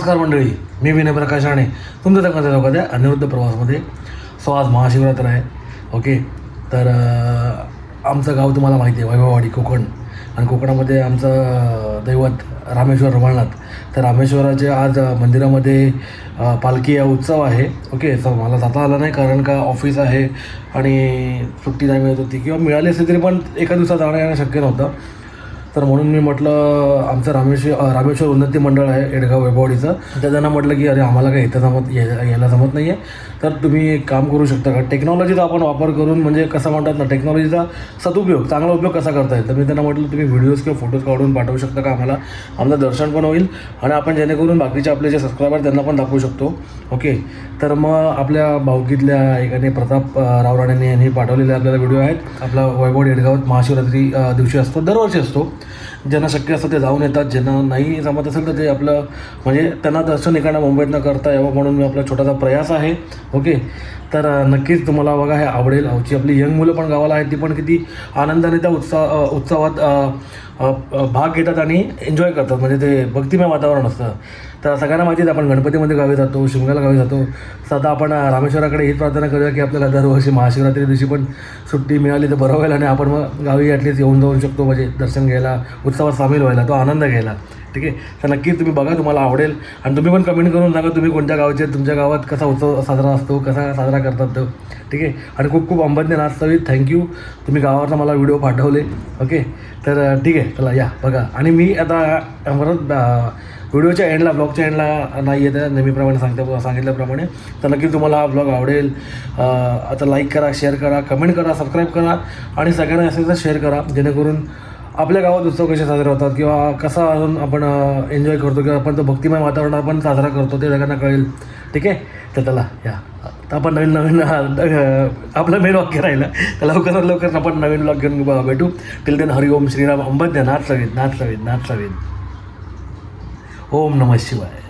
नमस्कार मंडळी मी विनय प्रकाश राणे. तुमचं त्या लोक त्या अनिरुद्ध प्रवासमध्ये सो आज महाशिवरात्र आहे. ओके तर आमचं गाव तुम्हाला माहिती आहे वैभववाडी कोकण. आणि कोकणामध्ये आमचं दैवत रामेश्वर रमणनाथ. तर रामेश्वराचे आज मंदिरामध्ये पालखी या उत्सव आहे. ओके तर मला जाता आलं नाही कारण का ऑफिस आहे आणि सुट्टी नाही मिळत होती. किंवा मिळाली असेल तरी पण एका दिवसात जाणं येणं शक्य नव्हतं. तर म्हणून मी म्हटलं आमचं रामेश्वर रामेश्वर उन्नती मंडळ आहे एडगाव वैभवडीचं. त्या त्यांना म्हटलं की अरे आम्हाला काही इथं जमत या- यायला जमत नाही आहे तर तुम्ही एक काम करू शकता का? टेक्नॉलॉजीचा आपण वापर करून म्हणजे कसं म्हणतात ना टेक्नॉलॉजीचा सदुपयोग चांगला उपयोग कसा करता येईल? तर मी त्यांना म्हटलं तुम्ही व्हिडिओज किंवा फोटोज काढून पाठवू शकता का? आम्हाला आमचं दर्शन पण होईल आणि आपण जेणेकरून बाकीचे आपले जे सबस्क्रायबर त्यांना पण दाखवू शकतो. ओके तर मग आपल्या भाऊकीतल्या एकाने प्रताप राव राणेंनी यांनी पाठवलेले आपल्याला व्हिडिओ आहेत. आपला वैभव एडगाव महाशिवरात्री दिवशी असतो दरवर्षी असतो. ज्यांना शक्य असतं ते जाऊन येतात ज्यांना नाही जमत असेल तर ते आपलं म्हणजे त्यांना दर्शन इकडनं मुंबईत न करता यावं म्हणून मी आपला छोटासा प्रयास आहे. ओके? तर नक्कीच तुम्हाला बघा हे आवडेल. आमची आपली यंग मुलं पण गावाला आहेत ती पण किती आनंदाने त्या उत्साह उत्सवात भाग घेतात आणि एन्जॉय करतात. म्हणजे ते भक्तिमय वातावरण असतं. तर सगळ्यांना माहिती आहे आपण गणपतीमध्ये गावी जातो शिमग्याला गावी जातो. सध्या आपण रामेश्वराकडे हीच प्रार्थना करूया की आपल्याला दरवर्षी महाशिवरात्री दिवशी पण सुट्टी मिळाली तर बरं होईल आणि आपण मग गावी ॲटलीस्ट येऊन जाऊ शकतो. म्हणजे दर्शन घ्यायला उत्सवात सामील व्हायला तो आनंद घ्यायला. ठीक आहे? तर नक्कीच तुम्ही बघा तुम्हाला आवडेल. आणि तुम्ही पण कमेंट करून सांगा तुम्ही कोणत्या गावचे तुमच्या गावात कसा उत्सव साजरा असतो कसा साजरा करतात तो. ठीक आहे? आणि खूप खूप अंबज्ञ नाचतावीत थँक्यू तुम्ही गावावरनं मला व्हिडिओ पाठवले ओके तर ठीक आहे चला या बघा. आणि मी आता परत व्हिडिओच्या एंडला ब्लॉगच्या एंडला नाही येत नेहमीप्रमाणे सांगते सांगितल्याप्रमाणे. तर नक्की तुम्हाला हा ब्लॉग आवडेल. आता लाईक करा शेअर करा कमेंट करा सबस्क्राईब करा. आणि सगळ्यांना असेल तर शेअर करा जेणेकरून आपल्या गावात उत्सव कसे साजरे होतात किंवा कसा अजून आपण एन्जॉय करतो किंवा आपण तो भक्तिमय वातावरण आपण साजरा करतो ते सगळ्यांना कळेल. ठीक आहे? तर चला या. तर आपण नवीन नवीन आपलं मेन वाक्य राहिलं. तर लवकरात लवकर आपण नवीन ब्लॉग घेऊन भेटू. टिल देन हरिओम श्रीराम अंबद्य नाथ सवेद नाथ सवेद नाथ सवेद ओम नमः शिवाय.